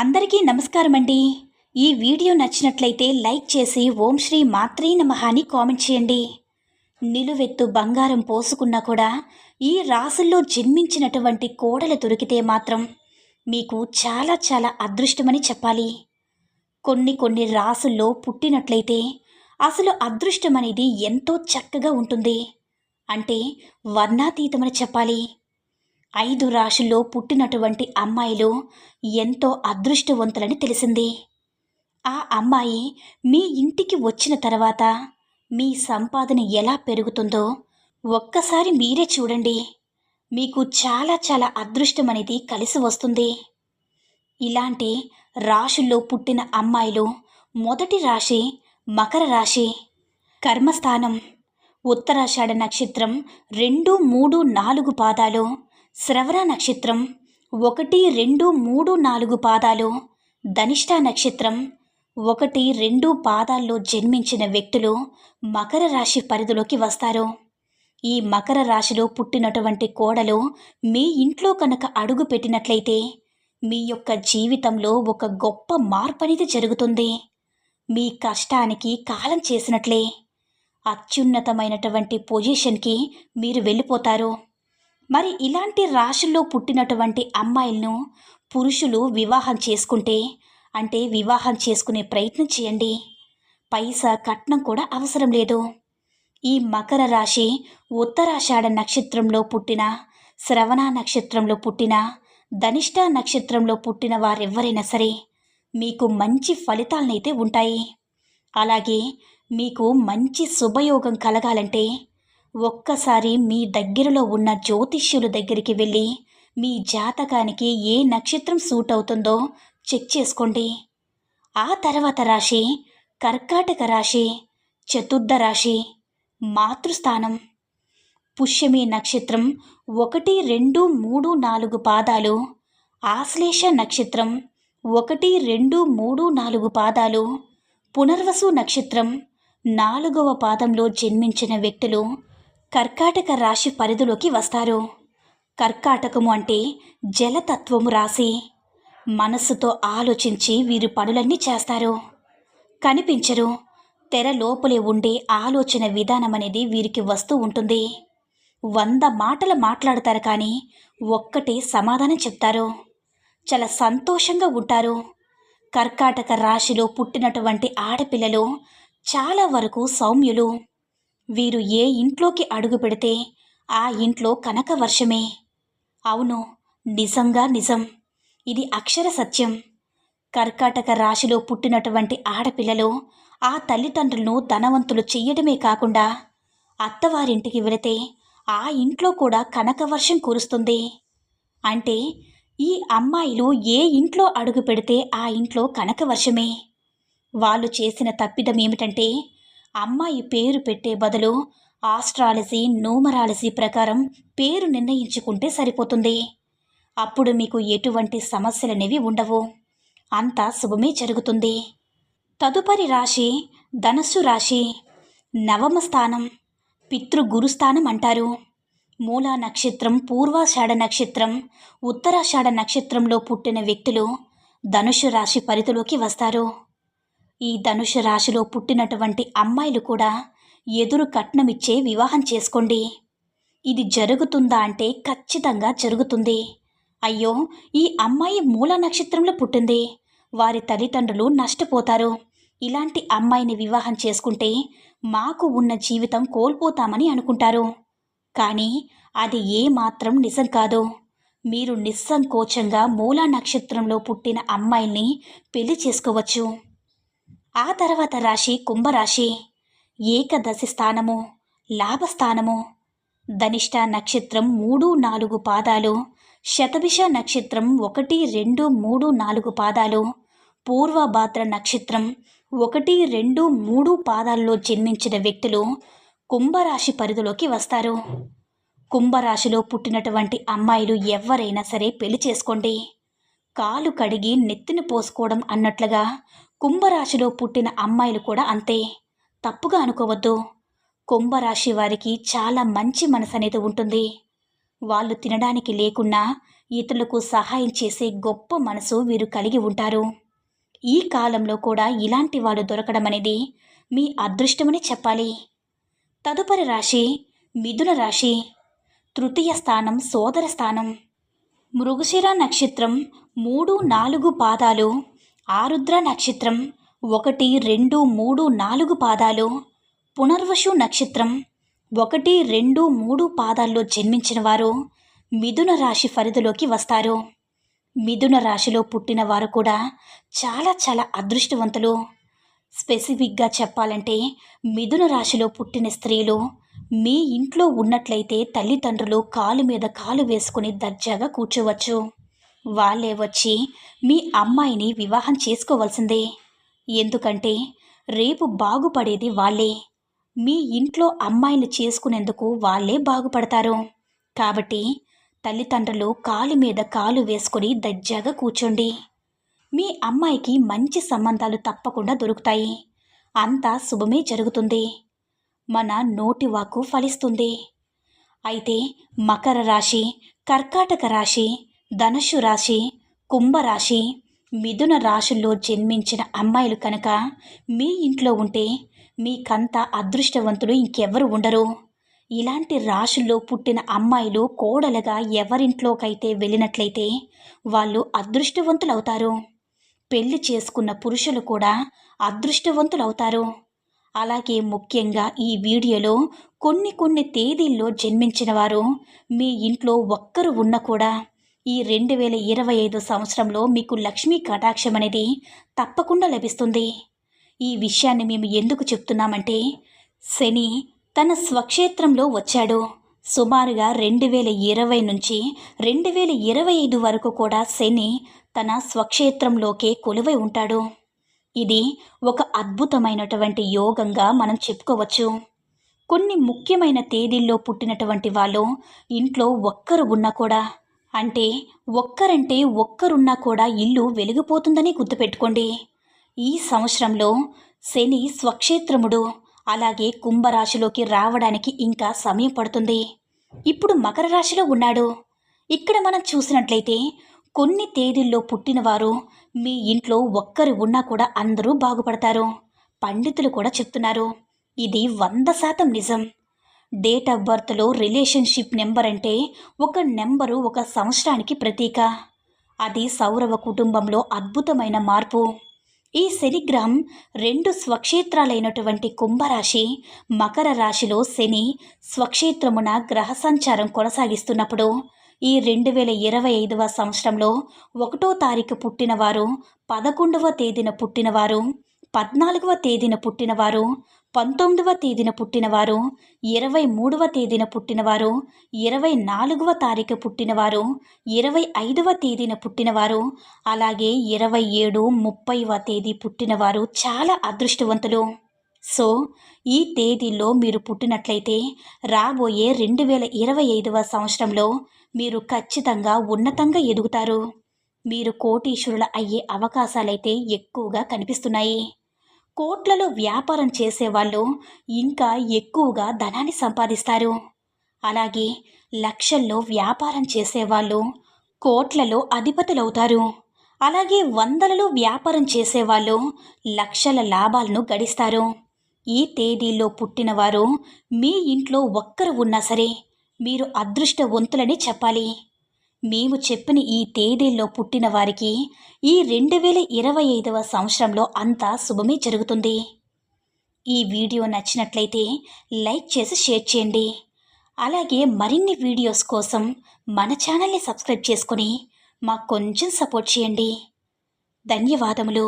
అందరికీ నమస్కారం అండి ఈ వీడియో నచ్చినట్లయితే లైక్ చేసి ఓం శ్రీ మాత్రీ నమహాని కామెంట్ చేయండి. నిలువెత్తు బంగారం పోసుకున్నా కూడా ఈ రాసుల్లో జన్మించినటువంటి కోడలు దొరికితే మాత్రం మీకు చాలా చాలా అదృష్టమని చెప్పాలి. కొన్ని కొన్ని రాసుల్లో పుట్టినట్లయితే అసలు అదృష్టం అనేది ఎంతో చక్కగా ఉంటుంది. అంటే వర్ణాతీతమని చెప్పాలి. ఐదు రాశుల్లో పుట్టినటువంటి అమ్మాయిలు ఎంతో అదృష్టవంతులని తెలిసింది. ఆ అమ్మాయి మీ ఇంటికి వచ్చిన తర్వాత మీ సంపాదన ఎలా పెరుగుతుందో ఒక్కసారి మీరే చూడండి. మీకు చాలా చాలా అదృష్టం అనేది కలిసి వస్తుంది. ఇలాంటి రాశుల్లో పుట్టిన అమ్మాయిలు మొదటి రాశి మకర రాశి. కర్మస్థానం ఉత్తరాషాఢ నక్షత్రం రెండు మూడు నాలుగు పాదాలు శ్రవణ నక్షత్రం ఒకటి రెండు మూడు నాలుగు పాదాలు ధనిష్ట నక్షత్రం ఒకటి రెండు పాదాల్లో జన్మించిన వ్యక్తులు మకర రాశి పరిధిలోకి వస్తారు. ఈ మకర రాశిలో పుట్టినటువంటి కోడలు మీ ఇంట్లో కనుక అడుగు పెట్టినట్లయితే మీ యొక్క జీవితంలో ఒక గొప్ప మార్పు అనేది జరుగుతుంది. మీ కష్టానికి కాలం చేసినట్లే. అత్యున్నతమైనటువంటి పొజిషన్కి మీరు వెళ్ళిపోతారు. మరి ఇలాంటి రాశుల్లో పుట్టినటువంటి అమ్మాయిలను పురుషులు వివాహం చేసుకుంటే అంటే వివాహం చేసుకునే ప్రయత్నం చేయండి. పైసా కట్నం కూడా అవసరం లేదు. ఈ మకర రాశి ఉత్తరాషాఢ నక్షత్రంలో పుట్టిన శ్రవణ నక్షత్రంలో పుట్టిన ధనిష్ట నక్షత్రంలో పుట్టిన వారెవ్వరైనా సరే మీకు మంచి ఫలితాలనైతే ఉంటాయి. అలాగే మీకు మంచి శుభయోగం కలగాలంటే ఒక్కసారి మీ దగ్గరలో ఉన్న జ్యోతిష్యుల దగ్గరికి వెళ్ళి మీ జాతకానికి ఏ నక్షత్రం సూట్ అవుతుందో చెక్ చేసుకోండి. ఆ తర్వాత రాశి కర్కాటక రాశి చతుర్థ రాశి మాతృస్థానం. పుష్యమి నక్షత్రం ఒకటి రెండు మూడు నాలుగు పాదాలు. ఆశ్లేష నక్షత్రం ఒకటి రెండు మూడు నాలుగు పాదాలు. పునర్వసు నక్షత్రం నాలుగవ పాదంలో జన్మించిన వ్యక్తులు కర్కాటక రాశి పరిధిలోకి వస్తారు. కర్కాటకము అంటే జలతత్వము రాశి మనస్సుతో ఆలోచించి వీరు పనులన్నీ చేస్తారు. కనిపించరు. తెర లోపలే ఉండే ఆలోచన విధానం అనేది వీరికి వస్తూ ఉంటుంది. వంద మాటలు మాట్లాడతారు కానీ ఒక్కటే సమాధానం చెప్తారు. చాలా సంతోషంగా ఉంటారు. కర్కాటక రాశిలో పుట్టినటువంటి ఆడపిల్లలు చాలా వరకు సౌమ్యులు. వీరు ఏ ఇంట్లోకి అడుగు పెడితే ఆ ఇంట్లో కనక వర్షమే. అవును నిజంగా నిజం. ఇది అక్షర సత్యం. కర్కాటక రాశిలో పుట్టినటువంటి ఆడపిల్లలు ఆ తల్లిదండ్రులను ధనవంతులు చెయ్యడమే కాకుండా అత్తవారింటికి వెళితే ఆ ఇంట్లో కూడా కనక వర్షం కురుస్తుంది. అంటే ఈ అమ్మాయిలు ఏ ఇంట్లో అడుగు పెడితే ఆ ఇంట్లో కనక వర్షమే. వాళ్ళు చేసిన తప్పిదం ఏమిటంటే అమ్మాయి పేరు పెట్టే బదులు ఆస్ట్రాలజీ న్యూమరాలజీ ప్రకారం పేరు నిర్ణయించుకుంటే సరిపోతుంది. అప్పుడు మీకు ఎటువంటి సమస్యలనేవి ఉండవు. అంతా శుభమే జరుగుతుంది. తదుపరి రాశి ధనస్సు రాశి. నవమ స్థానం పితృగురుస్థానం అంటారు. మూలా నక్షత్రం పూర్వాషాఢ నక్షత్రం ఉత్తరాషాఢ నక్షత్రంలో పుట్టిన వ్యక్తులు ధనుషు రాశి పరిధిలోకి వస్తారు. ఈ ధనుష రాశిలో పుట్టినటువంటి అమ్మాయిలు కూడా ఎదురు కట్నమిచ్చే వివాహం చేసుకోండి. ఇది జరుగుతుందా అంటే ఖచ్చితంగా జరుగుతుంది. అయ్యో ఈ అమ్మాయి మూల నక్షత్రంలో పుట్టింది. వారి తల్లిదండ్రులు నష్టపోతారు. ఇలాంటి అమ్మాయిని వివాహం చేసుకుంటే మాకు ఉన్న జీవితం కోల్పోతామని అనుకుంటారు. కానీ అది ఏ మాత్రం నిజం కాదు. మీరు నిస్సంకోచంగా మూలా నక్షత్రంలో పుట్టిన అమ్మాయిల్ని పెళ్ళి చేసుకోవచ్చు. ఆ తర్వాత రాశి కుంభరాశి ఏకదశి స్థానము లాభస్థానము. ధనిష్ట నక్షత్రం మూడు నాలుగు పాదాలు శతభిష నక్షత్రం ఒకటి రెండు మూడు నాలుగు పాదాలు పూర్వభాద్ర నక్షత్రం ఒకటి రెండు మూడు పాదాల్లో జన్మించిన వ్యక్తులు కుంభరాశి పరిధిలోకి వస్తారు. కుంభరాశిలో పుట్టినటువంటి అమ్మాయిలు ఎవరైనా సరే పెళ్ళి చేసుకోండి. కాలు కడిగి నెత్తిని పోసుకోవడం అన్నట్లుగా కుంభరాశిలో పుట్టిన అమ్మాయిలు కూడా అంతే. తప్పుగా అనుకోవద్దు. కుంభరాశి వారికి చాలా మంచి మనసు అనేది ఉంటుంది. వాళ్ళు తినడానికి లేకున్నా ఇతరులకు సహాయం చేసే గొప్ప మనసు వీరు కలిగి ఉంటారు. ఈ కాలంలో కూడా ఇలాంటి వాళ్ళు దొరకడం అనేది మీ అదృష్టమని చెప్పాలి. తదుపరి రాశి మిథున రాశి. తృతీయ స్థానం సోదర స్థానం. మృగశిర నక్షత్రం మూడు నాలుగు పాదాలు ఆరుద్ర నక్షత్రం ఒకటి రెండు మూడు నాలుగు పాదాలు పునర్వసు నక్షత్రం ఒకటి రెండు మూడు పాదాల్లో జన్మించిన వారు మిథున రాశి పరిధిలోకి వస్తారు. మిథున రాశిలో పుట్టిన వారు కూడా చాలా చాలా అదృష్టవంతులు. స్పెసిఫిక్గా చెప్పాలంటే మిథున రాశిలో పుట్టిన స్త్రీలు మీ ఇంట్లో ఉన్నట్లయితే తల్లిదండ్రులు కాలు మీద కాలు వేసుకుని దర్జాగా కూర్చోవచ్చు. వాళ్ళే వచ్చి మీ అమ్మాయిని వివాహం చేసుకోవాల్సిందే. ఎందుకంటే రేపు బాగుపడేది వాళ్ళే. మీ ఇంట్లో అమ్మాయిని చేసుకునేందుకు వాళ్ళే బాగుపడతారు. కాబట్టి తల్లిదండ్రులు కాలు మీద కాలు వేసుకుని దర్జాగా కూర్చోండి. మీ అమ్మాయికి మంచి సంబంధాలు తప్పకుండా దొరుకుతాయి. అంతా శుభమే జరుగుతుంది. మన నోటి వాకు ఫలిస్తుంది. అయితే మకర రాశి కర్కాటక రాశి ధనుషు రాశి కుంభరాశి మిథున రాశుల్లో జన్మించిన అమ్మాయిలు కనుక మీ ఇంట్లో ఉంటే మీకంత అదృష్టవంతులు ఇంకెవరు ఉండరు. ఇలాంటి రాశుల్లో పుట్టిన అమ్మాయిలు కోడలుగా ఎవరింట్లోకైతే వెళ్ళినట్లయితే వాళ్ళు అదృష్టవంతులు అవుతారు. పెళ్ళి చేసుకున్న పురుషులు కూడా అదృష్టవంతులు అవుతారు. అలాగే ముఖ్యంగా ఈ వీడియోలో కొన్ని కొన్ని తేదీల్లో జన్మించిన వారు మీ ఇంట్లో ఒక్కరు ఉన్న కూడా ఈ రెండు వేల ఇరవై ఐదు సంవత్సరంలో మీకు లక్ష్మీ కటాక్షం అనేది తప్పకుండా లభిస్తుంది. ఈ విషయాన్ని మేము ఎందుకు చెప్తున్నామంటే శని తన స్వక్షేత్రంలో వచ్చాడు. సుమారుగా రెండు వేల ఇరవై నుంచి రెండు వేల ఇరవై ఐదు వరకు కూడా శని తన స్వక్షేత్రంలోకే కొలువై ఉంటాడు. ఇది ఒక అద్భుతమైనటువంటి యోగంగా మనం చెప్పుకోవచ్చు. కొన్ని ముఖ్యమైన తేదీల్లో పుట్టినటువంటి వాళ్ళు ఇంట్లో ఒక్కరు ఉన్నా కూడా అంటే ఒక్కరంటే ఒక్కరున్నా కూడా ఇల్లు వెలిగిపోతుందని గుర్తుపెట్టుకోండి. ఈ సంవత్సరంలో శని స్వక్షేత్రముడు అలాగే కుంభరాశిలోకి రావడానికి ఇంకా సమయం పడుతుంది. ఇప్పుడు మకర రాశిలో ఉన్నాడు. ఇక్కడ మనం చూసినట్లయితే కొన్ని తేదీల్లో పుట్టినవారు మీ ఇంట్లో ఒక్కరు ఉన్నా కూడా అందరూ బాగుపడతారు. పండితులు కూడా చెప్తున్నారు. ఇది వంద శాతం నిజం. డేట్ ఆఫ్ బర్త్లో రిలేషన్షిప్ నెంబర్ అంటే ఒక నెంబరు ఒక సంవత్సరానికి ప్రతీక. అది సౌరవ కుటుంబంలో అద్భుతమైన మార్పు. ఈ శనిగ్రహం రెండు స్వక్షేత్రాలైనటువంటి కుంభరాశి మకర రాశిలో శని స్వక్షేత్రమున గ్రహ సంచారం కొనసాగిస్తున్నప్పుడు ఈ రెండు వేల ఇరవై ఐదవ సంవత్సరంలో ఒకటో తారీఖు పుట్టినవారు పదకొండవ తేదీన పుట్టినవారు పద్నాలుగవ తేదీన పుట్టినవారు పంతొమ్మిదవ తేదీన పుట్టినవారు ఇరవై మూడవ తేదీన పుట్టినవారు ఇరవై నాలుగవ తారీఖు పుట్టినవారు ఇరవై ఐదవ తేదీన పుట్టినవారు అలాగే ఇరవై ఏడు ముప్పైవ తేదీ పుట్టినవారు చాలా అదృష్టవంతులు. సో ఈ తేదీల్లో మీరు పుట్టినట్లయితే రాబోయే రెండు వేల ఇరవై ఐదవ సంవత్సరంలో మీరు ఖచ్చితంగా ఉన్నతంగా ఎదుగుతారు. మీరు కోటీశ్వరుల అయ్యే అవకాశాలైతే ఎక్కువగా కనిపిస్తున్నాయి. కోట్లలో వ్యాపారం చేసేవాళ్ళు ఇంకా ఎక్కువగా ధనాన్ని సంపాదిస్తారు. అలాగే లక్షల్లో వ్యాపారం చేసేవాళ్ళు కోట్లలో అధిపతులవుతారు. అలాగే వందలలో వ్యాపారం చేసేవాళ్ళు లక్షల లాభాలను గడిస్తారు. ఈ తేదీల్లో పుట్టినవారు మీ ఇంట్లో ఒక్కరు ఉన్నా సరే మీరు అదృష్టవంతులని చెప్పాలి. మేము చెప్పిన ఈ తేదీల్లో పుట్టిన వారికి ఈ రెండు వేల ఇరవై ఐదవ సంవత్సరంలో అంతా శుభమే జరుగుతుంది. ఈ వీడియో నచ్చినట్లయితే లైక్ చేసి షేర్ చేయండి. అలాగే మరిన్ని వీడియోస్ కోసం మన ఛానల్ని సబ్స్క్రైబ్ చేసుకొని మాకు కొంచెం సపోర్ట్ చేయండి. ధన్యవాదములు.